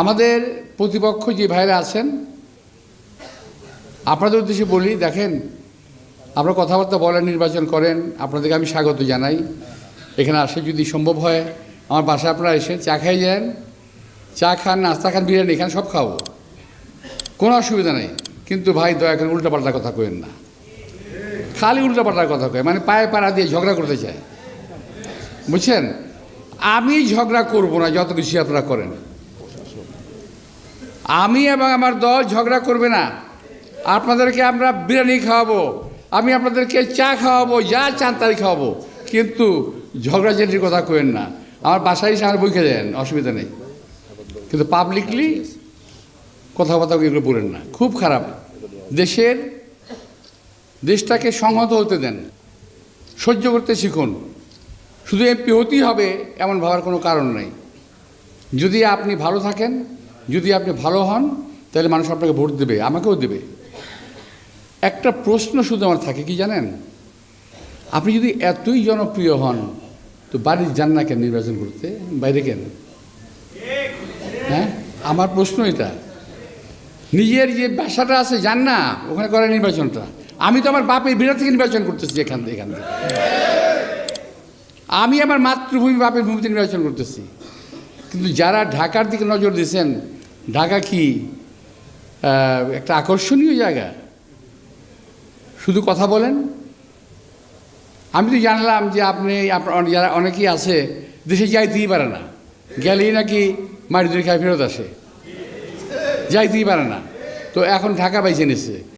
আমাদের প্রতিপক্ষ যে ভাইরা আছেন, আপনাদের উদ্দেশ্যে বলি, দেখেন আপনারা কথাবার্তা বলেন নির্বাচন করেন, আপনাদেরকে আমি স্বাগত জানাই। এখানে আসে যদি সম্ভব হয়, আমার বাসায় আপনারা এসে চা খাই যান চা খান, নাস্তা খান, বিরিয়ানি এখানে সব খাব কোনো অসুবিধা নেই, কিন্তু ভাই দয়া করে উল্টাপাল্টা কথা কইেন না। খালি উল্টাপাল্টার কথা কয় মানে পায়ে পাড়া দিয়ে ঝগড়া করতে চায়। বুঝছেন? আমি ঝগড়া করব না, যত কিছু আপনারা করেন। আমি এবং আমার দল ঝগড়া করবে না। আপনাদেরকে আমরা বিরিয়ানি খাওয়াবো, আমি আপনাদেরকে চা খাওয়াবো, যা চান তাই খাওয়াবো। কিন্তু ঝগড়া জেটির কথা কেন না। আমার বাসায় এসে আমার বইকে দেন, অসুবিধা নেই। কিন্তু পাবলিকলি কথাবার্তা এগুলো বলেন না। খুব খারাপ। দেশের, দেশটাকে সংহত হতে দেন। সহ্য করতে শিখুন। শুধু এমপি হতেই হবে এমন ভাবার কোনো কারণ নেই। যদি আপনি ভালো থাকেন যদি আপনি ভালো হন, তাহলে মানুষ আপনাকে ভোট দেবে, আমাকেও দেবে। একটা প্রশ্ন শুধু আমার থাকে, কি জানেন? আপনি যদি এতই জনপ্রিয় হন, তো বাড়ির যান না কেন নির্বাচন করতে? বাইরে কেন? হ্যাঁ? আমার প্রশ্ন এটা। নিজের যে বাসাটা আছে, যান না, ওখানে করে নির্বাচনটা। আমি তো আমার বাপের বিরাট থেকে নির্বাচন করতেছি এখান থেকে এখান থেকে। আমি আমার মাতৃভূমি, বাপের ভূমিতে নির্বাচন করতেছি। কিন্তু যারা ঢাকার দিকে নজর দিয়েছেন ঢাকা কি একটা আকর্ষণীয় জায়গা? শুধু কথা বলেন? আমি তো জানলাম যে আপনি আপনার যারা অনেকেই আছে, দেশে যাইতেই পারে না। গেলেই নাকি মাটি ধরে খায় ফেরত আসে। যাইতেই পারে না। তো এখন ঢাকা বাইছে নিছে।